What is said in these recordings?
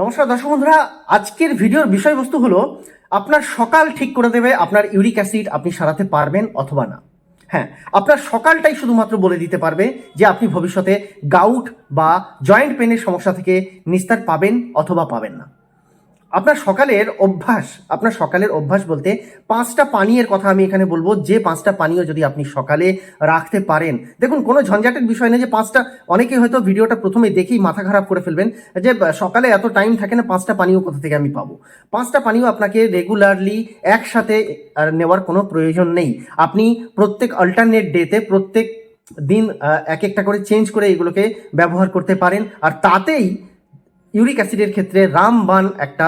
নমস্কার দর্শক বন্ধুরা, আজকের ভিডিওর বিষয়বস্তু হলো, আপনার সকাল ঠিক করে দেবে আপনার ইউরিক অ্যাসিড আপনি সারাতে পারবেন অথবা না। হ্যাঁ আপনার সকালটাই শুধুমাত্র বলে দিতে পারবে যে আপনি ভবিষ্যতে গাউট বা জয়েন্ট পেনের সমস্যা থেকে নিস্তার পাবেন অথবা পাবেন না। আপনার সকালের অভ্যাস, আপনার সকালের অভ্যাস বলতে পাঁচটা পানীয়ের কথা আমি এখানে বলব। যে পাঁচটা পানীয় যদি আপনি সকালে রাখতে পারেন, দেখুন কোনো ঝঞ্ঝাটের বিষয় নেই যে পাঁচটা অনেকে হয়তো ভিডিওটা প্রথমে দেখেই মাথা খারাপ করে ফেলবেন যে সকালে এত টাইম থাকে না, পাঁচটা পানীয় কোথা থেকে আমি পাবো? পাঁচটা পানীয় আপনাকে রেগুলারলি একসাথে নেওয়ার কোনো প্রয়োজন নেই। আপনি প্রত্যেক অল্টারনেট ডেতে প্রত্যেক দিন এক একটা করে চেঞ্জ করে এগুলোকে ব্যবহার করতে পারেন। আর তাতেই ইউরিক অ্যাসিডের ক্ষেত্রে রামবান একটা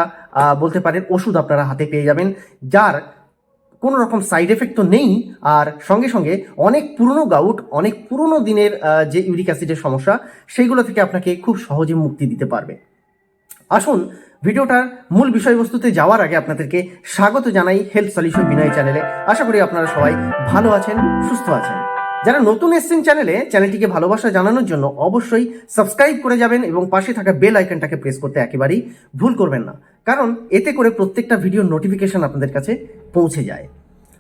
বলতে পারেন ওষুধ আপনারা হাতে পেয়ে যাবেন, যার কোনো রকম সাইড এফেক্ট তো নেই। আর সঙ্গে সঙ্গে অনেক পুরনো গাউট অনেক পুরনো দিনের যে ইউরিক অ্যাসিডের সমস্যা, সেইগুলো থেকে আপনাকে খুব সহজে মুক্তি দিতে পারবে। আসুন, ভিডিওটার মূল বিষয়বস্তুতে যাওয়ার আগে আপনাদেরকে স্বাগত জানাই হেলথ সলিউশন বিনয় চ্যানেলে। আশা করি আপনারা সবাই ভালো আছেন, সুস্থ আছেন। যারা নতুন এসছেন চ্যানেলে, চ্যানেলটিকে ভালোবাসা জানানোর জন্য অবশ্যই সাবস্ক্রাইব করে যাবেন এবং পাশে থাকা বেল আইকনটাকে প্রেস করতে একেবারেই ভুল করবেন না। কারণ এতে করে প্রত্যেকটা ভিডিও নোটিফিকেশন আপনাদের কাছে পৌঁছে যায়।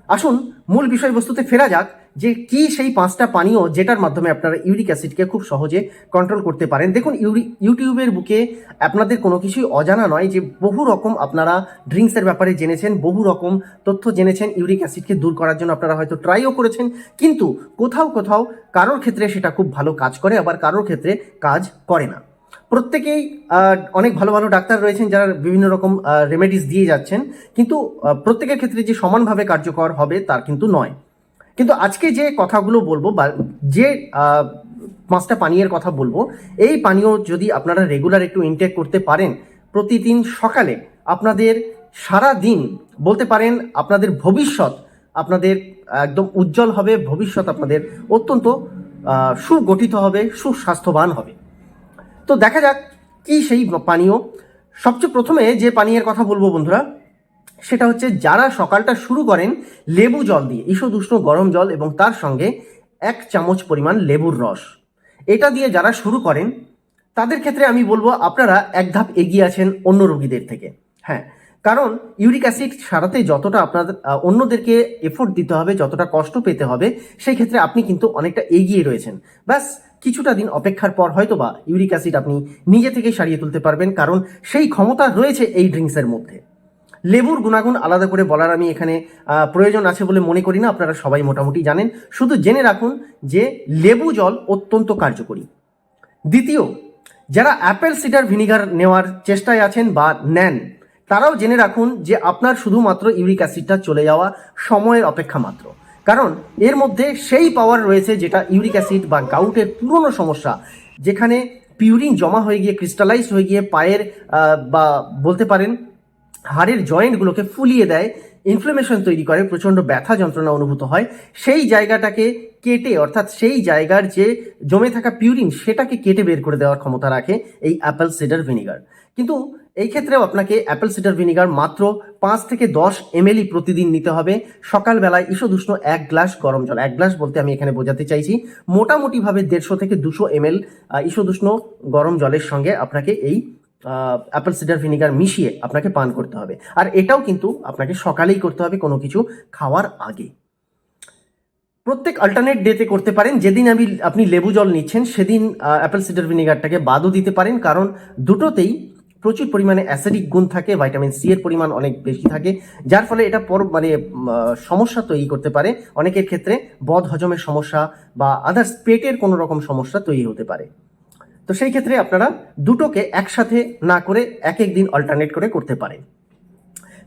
আসুন, মূল বিষয়বস্তুতে ফেরা যাক। যে কি সেই পাঁচটা পানীয় যেটার মাধ্যমে আপনারা ইউরিক অ্যাসিডকে খুব সহজে কন্ট্রোল করতে পারেন। দেখুন, ইউরি, ইউটিউবের বুকে আপনাদের কোনো কিছুই অজানা নয় যে বহু রকম আপনারা ড্রিঙ্কসের ব্যাপারে জেনেছেন, বহু রকম তথ্য জেনেছেন ইউরিক অ্যাসিডকে দূর করার জন্য আপনারা হয়তো ট্রাইও করেছেন। কিন্তু কোথাও কোথাও কারোর ক্ষেত্রে সেটা খুব ভালো কাজ করে, আবার কারোর ক্ষেত্রে কাজ করে না। প্রত্যেকেই অনেক ভালো ভালো ডাক্তার রয়েছেন যারা বিভিন্ন রকম রেমেডিস দিয়ে যাচ্ছেন। কিন্তু প্রত্যেকের ক্ষেত্রে যে সমানভাবে কার্যকর হবে তার কিন্তু নয়। কিন্তু আজকে যে কথাগুলো বলব বা যে পাঁচটা পানীয়ের কথা বলব, এই পানীয় যদি আপনারা রেগুলার একটু ইনটেক করতে পারেন, প্রতিদিন সকালে আপনাদের সারা দিন বলতে পারেন আপনাদের ভবিষ্যৎ আপনাদের একদম উজ্জ্বল হবে, ভবিষ্যৎ আপনাদের অত্যন্ত সুগঠিত হবে, সুস্বাস্থ্যবান হবে। তো দেখা যাক কি সেই পানীয়। সবচেয়ে প্রথমে যে পানীয়ের কথা বলব বন্ধুরা সেটা হচ্ছে যারা সকালটা শুরু করেন লেবু জল দিয়ে ঈষদুষ্ণ গরম জল এবং তার সঙ্গে এক চামচ পরিমাণ লেবুর রস। এটা দিয়ে যারা শুরু করেন, তাদের ক্ষেত্রে আমি বলব আপনারা এক ধাপ এগিয়ে আছেন অন্য রোগীদের থেকে। হ্যাঁ কারণ ইউরিক অ্যাসিড সারাতে যতটা আপনাদের অন্যদেরকে এফোর্ট দিতে হবে, যতটা কষ্ট পেতে হবে, সেই ক্ষেত্রে আপনি কিন্তু অনেকটা এগিয়ে রয়েছেন। ব্যাস, কিছুটা দিন অপেক্ষার পর হয়তো বা ইউরিক অ্যাসিড আপনি নিজে থেকেই সারিয়ে তুলতে পারবেন, কারণ সেই ক্ষমতা রয়েছে এই ড্রিঙ্কসের মধ্যে। লেবুর গুণাগুণ আলাদা করে বলার আমি এখানে প্রয়োজন আছে বলে মনে করি না, আপনারা সবাই মোটামুটি জানেন। শুধু জেনে রাখুন যে লেবু জল অত্যন্ত কার্যকরী। দ্বিতীয়, যারা অ্যাপেল সিডার ভিনিগার নেওয়ার চেষ্টায় আছেন বা নেন, তারাও জেনে রাখুন যে আপনার শুধুমাত্র ইউরিক অ্যাসিডটা চলে যাওয়া সময়ের অপেক্ষা মাত্র। কারণ এর মধ্যে সেই পাওয়ার রয়েছে যেটা ইউরিক অ্যাসিড বা গাউটের পুরনো সমস্যা, যেখানে পিউরিন জমা হয়ে গিয়ে ক্রিস্টালাইজ হয়ে গিয়ে পায়ের বা বলতে পারেন হাড়ের জয়েন্টগুলোকে ফুলিয়ে দেয় ইনফ্লামেশন তৈরি করে, প্রচণ্ড ব্যথা যন্ত্রণা অনুভূত হয়, সেই জায়গাটাকে কেটে, অর্থাৎ সেই জায়গার যে জমে থাকা পিউরিন সেটাকে কেটে বের করে দেওয়ার ক্ষমতা রাখে এই অ্যাপেল সিডার ভিনিগার কিন্তু এই ক্ষেত্রেও আপনাকে অ্যাপেল সিডার ভিনিগার মাত্র পাঁচ থেকে দশ এমএলই প্রতিদিন নিতে হবে। সকালবেলায় ঈষদুষ্ণ এক গ্লাস গরম জল। এক গ্লাস বলতে আমি এখানে বোঝাতে চাইছি, মোটামুটিভাবে দেড়শো থেকে দুশো এমএল ঈষদুষ্ণ গরম জলের সঙ্গে আপনাকে এই অ্যাপেল সিডার ভিনিগার মিশিয়ে আপনাকে পান করতে হবে। আর এটাও কিন্তু আপনাকে সকালেই করতে হবে কোনো কিছু খাওয়ার আগে। প্রত্যেক অল্টারনেট ডেতে করতে পারেন, যেদিন আমি, আপনি লেবু জল নিচ্ছেন, সেদিন অ্যাপেল সিডার ভিনিগারটাকে বাদও দিতে পারেন, কারণ দুটোতেই প্রচুর পরিমাণে অ্যাসিডিক গুণ থাকে ভাইটামিন সি এর পরিমাণ অনেক বেশি থাকে, যার ফলে এটা পর মানে সমস্যা তৈরি করতে পারে। অনেকের ক্ষেত্রে বদ হজমের সমস্যা বা আদার্স পেটের কোনো রকম সমস্যা তৈরি হতে পারে। তো সেই ক্ষেত্রে আপনারা দুটোকে একসাথে না করে এক এক দিন অল্টারনেট করে করতে পারেন।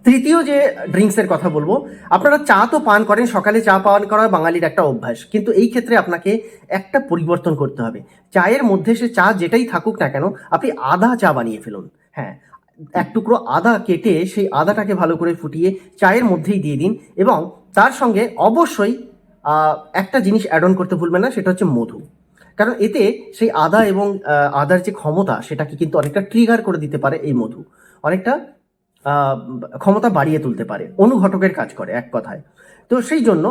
তৃতীয় যে ড্রিঙ্কসের কথা বলব, আপনারা চা তো পান করেন, সকালে চা পান করা বাঙালির একটা অভ্যাস। কিন্তু এই ক্ষেত্রে আপনাকে একটা পরিবর্তন করতে হবে। চায়ের মধ্যে সে চা যেটাই থাকুক না কেন, আপনি আদা চা বানিয়ে ফেলুন। হ্যাঁ এক টুকরো আদা কেটে সেই আদাটাকে ভালো করে ফুটিয়ে চায়ের মধ্যেই দিয়ে দিন এবং তার সঙ্গে অবশ্যই একটা জিনিস অ্যাড অন করতে ভুলবেন না, সেটা হচ্ছে মধু। কারণ এতে সেই আদা এবং আদার যে ক্ষমতা সেটাকে কিন্তু অনেকটা ট্রিগার করে দিতে পারে এই মধু। অনেকটা ক্ষমতা বাড়িয়ে তুলতে পারে। অনুঘটকের কাজ করে এক কথায়। তো সেই জন্য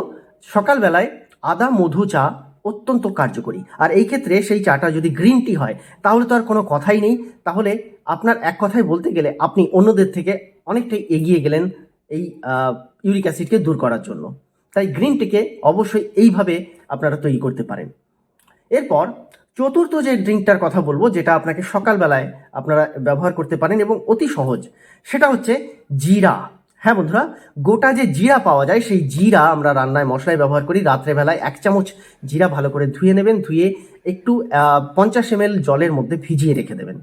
সকালবেলায় আদা, মধু, চা অত্যন্ত কার্যকরী। আর এই ক্ষেত্রে সেই চাটা যদি গ্রিন টি হয়, তাহলে তো আর কোনো কথাই নেই। তাহলে আপনার এক কথায় বলতে গেলে আপনি অন্যদের থেকে অনেকটাই এগিয়ে গেলেন এই ইউরিক অ্যাসিডকে দূর করার জন্য। তাই গ্রিন টিকে অবশ্যই এইভাবে আপনারা তৈরি করতে পারেন। এরপর চতুর্থ যে ড্রিঙ্কটার কথা বলব, যেটা আপনাকে সকালবেলায় আপনারা ব্যবহার করতে পারেন এবং অতি সহজ, সেটা হচ্ছে জিরা। হ্যাঁ বন্ধুরা, গোটা যে জিরা পাওয়া যায়, সেই জিরা আমরা রান্নায় মশলায় ব্যবহার করি। রাত্রেবেলায় এক চামচ জিরা ভালো করে ধুয়ে নেবেন, ধুয়ে একটু পঞ্চাশ এম জলের মধ্যে ভিজিয়ে রেখে দেবেন।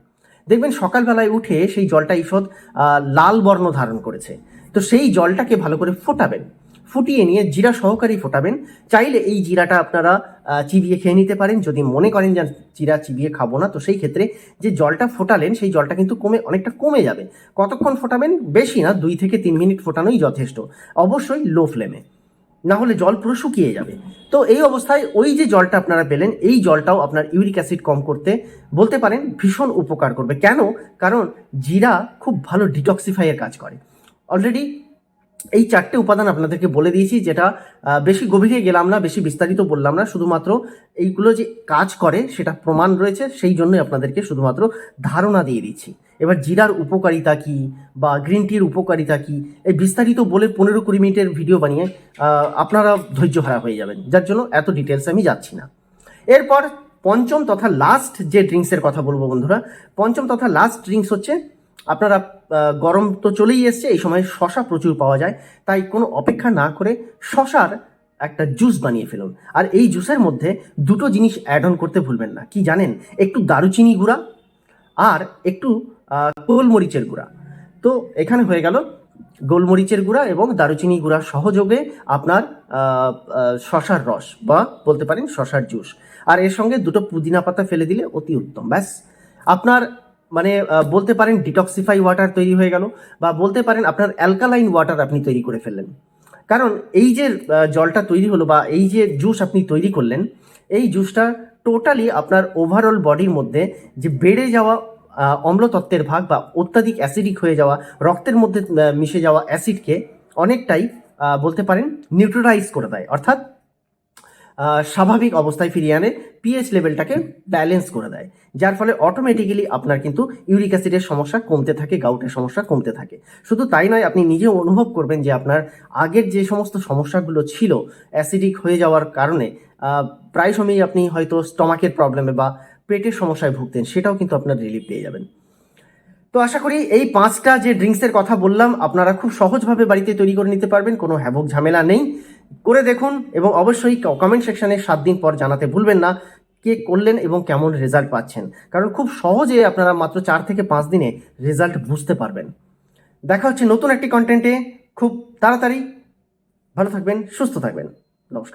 দেখবেন সকালবেলায় উঠে সেই জলটা ঈষৎ লাল বর্ণ ধারণ করেছে। তো সেই জলটাকে ভালো করে ফোটাবেন। ফুটিয়ে নিয়ে জিরা সহকারী ফোটাবেন। চাইলে এই জিরাটা আপনারা চিবিয়ে খেয়ে নিতে পারেন। যদি মনে করেন যে জিরা চিবিয়ে খাব না, তো সেই ক্ষেত্রে যে জলটা ফোটালেন, সেই জলটা কিন্তু কমে, অনেকটা কমে যাবে। কতক্ষণ ফোটাবেন? বেশি না, দুই থেকে তিন মিনিট ফোটানোই যথেষ্ট। অবশ্যই লো ফ্লেমে। না হলে জল পুরো শুকিয়ে যাবে। তো এই অবস্থায় ওই যে জলটা আপনারা পেলেন, এই জলটাও আপনার ইউরিক অ্যাসিড কম করতে, বলতে পারেন ভীষণ উপকার করবে। কেন? কারণ জিরা খুব ভালো ডিটক্সিফাইয়ের কাজ করে। অলরেডি এই চারটে উপাদান আপনাদেরকে বলে দিয়েছি যেটা বেশি গভীরে গেলাম না, বেশি বিস্তারিত বললাম না, শুধুমাত্র এইগুলো যে কাজ করে সেটা প্রমাণ রয়েছে, সেই জন্যই আপনাদেরকে শুধুমাত্র ধারণা দিয়ে দিচ্ছি। এবার জিরার উপকারিতা কি বা গ্রিন টির উপকারিতা কি, এই বিস্তারিত বলে পনেরো কুড়ি মিনিটের ভিডিও বানিয়ে আপনারা ধৈর্য হারা হয়ে যাবেন, যার জন্য এত ডিটেলস আমি যাচ্ছি না। এরপর পঞ্চম তথা লাস্ট যে ড্রিঙ্কসের কথা বলব বন্ধুরা, পঞ্চম তথা লাস্ট ড্রিঙ্কস হচ্ছে আপনারা গরম তো চলেই এসছে, এই সময় শশা প্রচুর পাওয়া যায়, তাই কোনো অপেক্ষা না করে শশার একটা জুস বানিয়ে ফেলুন। আর এই জুসের মধ্যে দুটো জিনিস অ্যাড অন করতে ভুলবেন না, কি জানেন? একটু দারুচিনি গুঁড়া আর একটু গোলমরিচের গুঁড়া। তো এখানে হয়ে গেল গোলমরিচের গুঁড়া এবং দারুচিনি গুঁড়া সহযোগে আপনার শশার রস বা বলতে পারেন শশার জুস। আর এর সঙ্গে দুটো পুদিনা পাতা ফেলে দিলে অতি উত্তম, ব্যাস। আপনার মানে বলতে পারেন ডিটক্সিফাই ওয়াটার তৈরি হয়ে গেল, বা বলতে পারেন আপনার অ্যালকালাইন ওয়াটার আপনি তৈরি করে ফেললেন। কারণ এই যে জলটা তৈরি হলো বা এই যে জুস আপনি তৈরি করলেন, এই জুসটা টোটালি আপনার ওভারঅল বডির মধ্যে যে বেড়ে যাওয়া অম্লতত্ত্বের ভাগ বা অত্যাধিক অ্যাসিডিক হয়ে যাওয়া, রক্তের মধ্যে মিশে যাওয়া অ্যাসিডকে অনেকটাই বলতে পারেন নিউট্রালাইজ করে দেয়। অর্থাৎ স্বাভাবিক অবস্থায় ফিরিয়ে আনে পিএইচ লেভেলটাকে ব্যালেন্স করে দেয়। যার ফলে অটোমেটিক্যালি আপনার কিন্তু ইউরিক অ্যাসিডের সমস্যা কমতে থাকে গাউটের সমস্যা কমতে থাকে। শুধু তাই নয়, আপনি নিজেও অনুভব করবেন যে আপনার আগের যে সমস্ত সমস্যাগুলো ছিল অ্যাসিডিক হয়ে যাওয়ার কারণে প্রায় সময়ই আপনি হয়তো স্টমাকের প্রবলেমে বা পেটের সমস্যায় ভুগতেন, সেটাও কিন্তু আপনার রিলিফ পেয়ে যাবেন। তো আশা করি এই পাঁচটা যে ড্রিঙ্কসের কথা বললাম, আপনারা খুব সহজভাবে বাড়িতে তৈরি করে নিতে পারবেন, কোনো হ্যাবক ঝামেলা নেই। করে দেখুন এবং অবশ্যই কমেন্ট সেকশানে সাত দিন পর জানাতে ভুলবেন না কে করলেন এবং কেমন রেজাল্ট পাচ্ছেন। কারণ খুব সহজে আপনারা মাত্র চার থেকে পাঁচ দিনে রেজাল্ট বুঝতে পারবেন। দেখা হচ্ছে নতুন একটি কন্টেন্টে খুব তাড়াতাড়ি। ভালো থাকবেন, সুস্থ থাকবেন। নমস্কার।